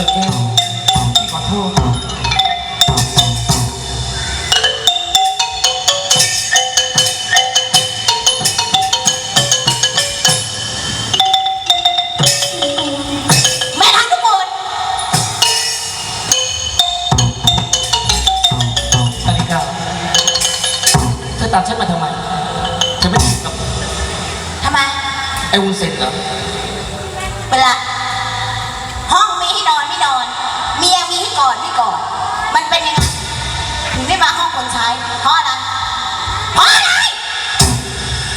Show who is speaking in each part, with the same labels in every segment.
Speaker 1: กิดแก้วพี่ขอ
Speaker 2: โทษ
Speaker 3: แม่ทัพทุกคน
Speaker 2: ชาลิกาเธอตามฉันมาทำไมเธอไม่ถูกกับ
Speaker 3: ทำไม
Speaker 2: ไอ้วุ้นเสร็จเหรอ
Speaker 3: เวลาห้องมีให้นอนไม่นอน เมียมีให้ก่อน มันเป็นยังไงถึงไม่มาห้องคนใช้เพราะอะไรเพราะอะไร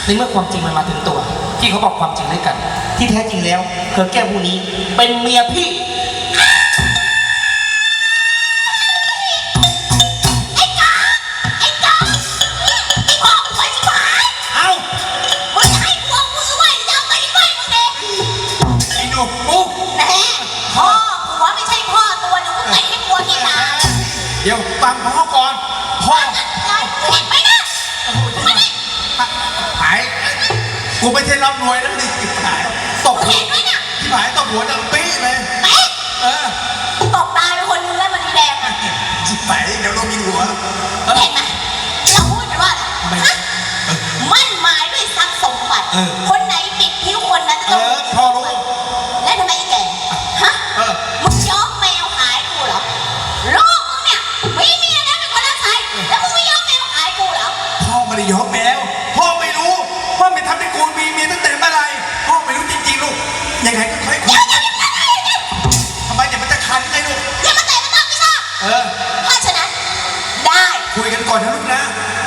Speaker 2: ในเมื่อความจริงมันมาถึงตัวพี่เขาบอกความจริงด้วยกัน ที่แท้จริงแล้วเธอแก้วผู้นี้เป็นเมียพี่
Speaker 4: เดี๋ยวฟังพ่อก่อน พ่อ
Speaker 3: อะไรเห็นไหมนะมาดิ
Speaker 4: หายกูไม่ใช่ร่ำรวยนะนี่หายตบหัว
Speaker 3: เห็นไหมน่ะ
Speaker 4: ที่หายตบหัวดังปี้เลย
Speaker 3: แป๊ะ
Speaker 4: เออ
Speaker 3: ตกตายไปคนนึงแล้วมันแดงอะ
Speaker 4: จิบไปเดี๋ยวเรามีหัวเออ
Speaker 3: เห็นไหมเราพูดกันว่าอะไรฮะมั่นหมายด้วยทรัพย์สมบัติ
Speaker 4: เออ
Speaker 3: คนไหน กันก่อ
Speaker 4: นนะลูกนะ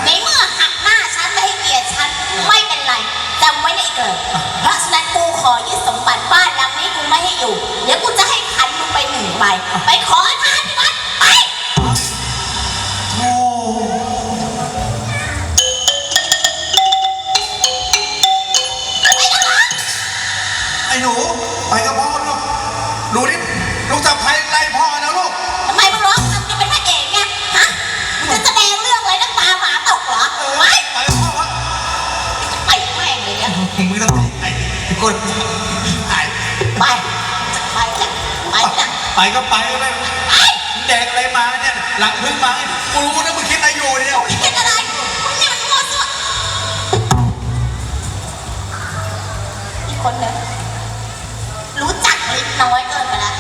Speaker 3: ในเมื่อหักหน้าฉันไม่ให้เกียรติฉันไม่เป็นไรจำไว้ในเกิดเพราะฉะนั้นกูขอยึดสมบัติบ้านหลังนี้กูไม่ให้อยู่ มึงเนี่ย
Speaker 4: มึงต้องไปไอ้คนไอ้
Speaker 3: ไปไปจ้ะไปจ้ะ
Speaker 4: ไปก็ไปก็ได้
Speaker 3: ไป
Speaker 4: แดกอะไรมาเนี่ย หลังพึ่งมากูรู้นะมึงคิดอะไรอยู่เนี่ย
Speaker 3: คิดอะไรมึงนี่มันมั่วซั่วอีกคนเนี่ยรู้จักเล็กน้อยเกินไปแล้
Speaker 2: ว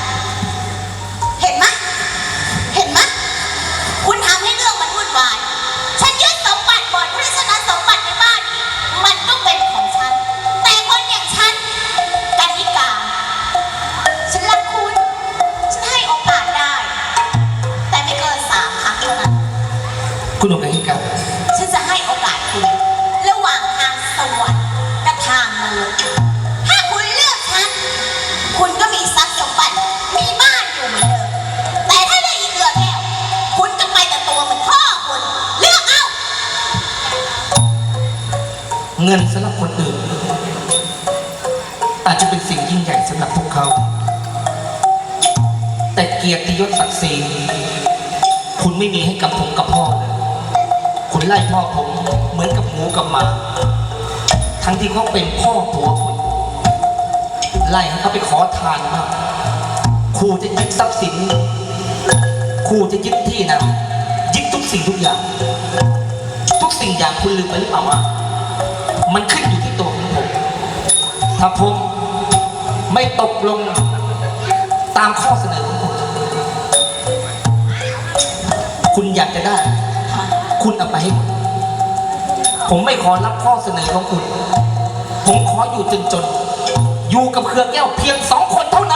Speaker 2: จะเป็นสิ่งยิ่งใหญ่สำหรับพวกเขา แต่เกียรติยศศักดิ์ศรีคุณไม่มีให้กับผมกับพ่อเลยคุณไล่พ่อผมเหมือนกับหมูกับหมา ทั้งที่เขาเป็นพ่อผัวคุณไล่ให้เขาไปขอทานมากขู่จะยึดทรัพย์สินขู่จะยึดที่นะยึดทุกสิ่งทุกอย่าง ทุกสิ่งอย่างคุณลืมไปหรือเปล่าว่ามันขึ้นอยู่ที่ตัวของผมถ้าผม ไม่ตกลงตามข้อเสนอของคุณ คุณอยากจะได้ คุณเอาไปให้หมดผมไม่ขอรับข้อเสนอของคุณ ผมขออยู่จนจน อยู่กับเครือแก้วเพียงสองคนเท่านั้น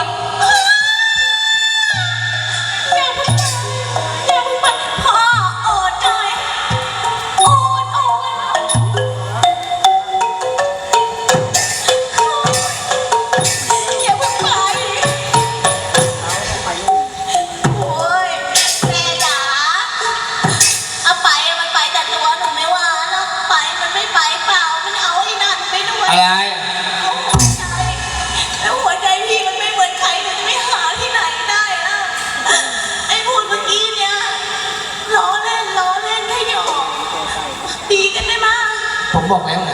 Speaker 2: บอกแล้วไง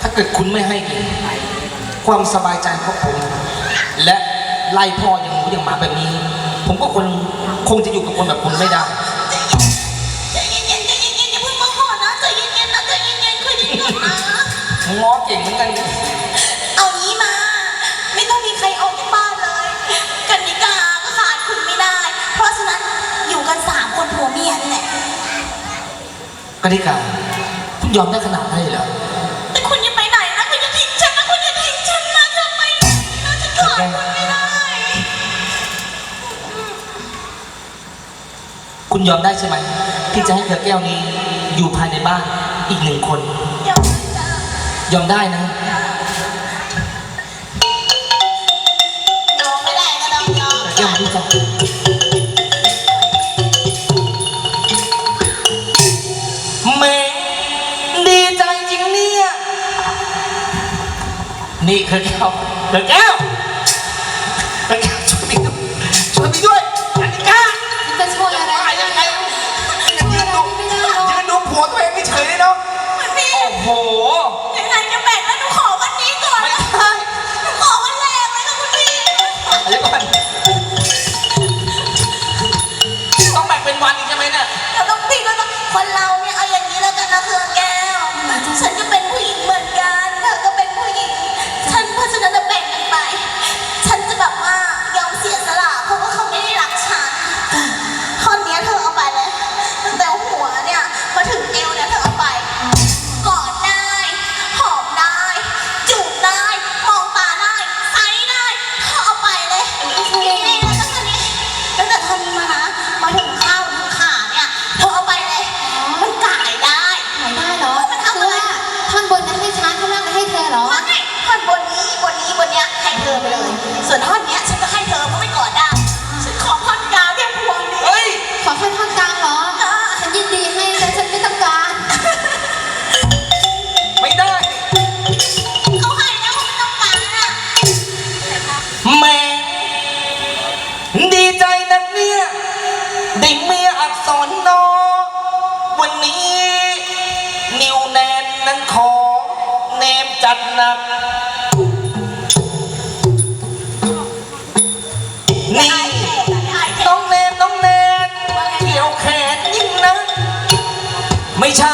Speaker 2: ถ้าเกิดคุณไม่ให้เกียรติความสบายใจของผม และไล่พ่ออย่างหมูอย่างหมาแบบนี้ ผมก็คงคงจะอยู่กับคนแบบคุณไม่ได้
Speaker 3: ใจเย็นๆใจเย็นๆอย่าเพิ่งมาขอนะใจเย็นๆนะใจเย็นๆคุยกันก่อนนะ
Speaker 2: ง้อเก่งเหมือนกัน
Speaker 3: เอางี้มา ไม่ต้องมีใครออกจากบ้านเลยกันนิกาก็ขาดคุณไม่ได้ เพราะฉะนั้นอยู่กันสามคนผัวเมียนี่แหละ
Speaker 2: กนิกาคุณ ยอมได้ขนาดนั้นเลยเหรอ
Speaker 3: แต่คุณอย่าไปไหนนะคุณจะทิ้งฉันนะคุณจะทิ้งฉันนะทำไมนะฉันขาดคุณไม่ได้
Speaker 2: คุณยอมได้ใช่ไหมที่จะให้เธอแก้วนี้อยู่ภายในบ้านอีกหนึ่งคน
Speaker 3: เดี๋ยวจะ
Speaker 2: ยอมได้นะ นี่เครือแก้วเครือแก้วเครือแก้วช่วยพี่ด้วยช่วยพี่ด้วย
Speaker 1: ไป
Speaker 2: เล
Speaker 3: ย ส่วนท่อนเนี้ย
Speaker 1: ฉัน
Speaker 3: ก็ให้เธอเพราะไม่กอดได้ฉันขอท่อนกลางแค่พวงนี้
Speaker 2: เฮ้ย
Speaker 1: ขอแค่ท่อนกลางเหรอ ฉันยินดีให้แต่ฉันไม่ต้องการ
Speaker 2: ไม่ได้
Speaker 3: เขาให้นะเขาไม่ต้องการอะ
Speaker 2: แม่ดีใจนักเนี่ยได้เมียอักษรนอ วันนี้ นิวแนนนั้นขอ เนมจัดหนัก นี่
Speaker 3: ต้อะไอ้แข
Speaker 2: น้องแนนน้องแนนเกี่ยวแขนยิ่งนะไม่ใช่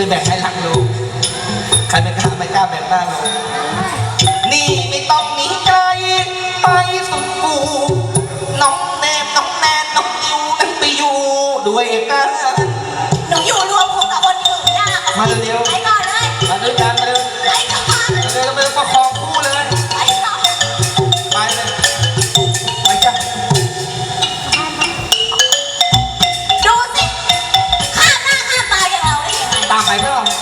Speaker 3: ไปแบ่ง
Speaker 2: ให้
Speaker 3: รั
Speaker 2: กลูกใครไม่กล้าไม่กล้าแบ่งหน้าลูกนี่ไม่ต้องหนีไกลไปสุดกูน้องแนมน้องแนนน้องนิวนั้นไปอยู่ด้วยกัน
Speaker 3: หนูอยู่รวมผมกับคนอื่นยากอะ
Speaker 2: มาเร็วๆ
Speaker 3: ไปก่อน ไปเด้อ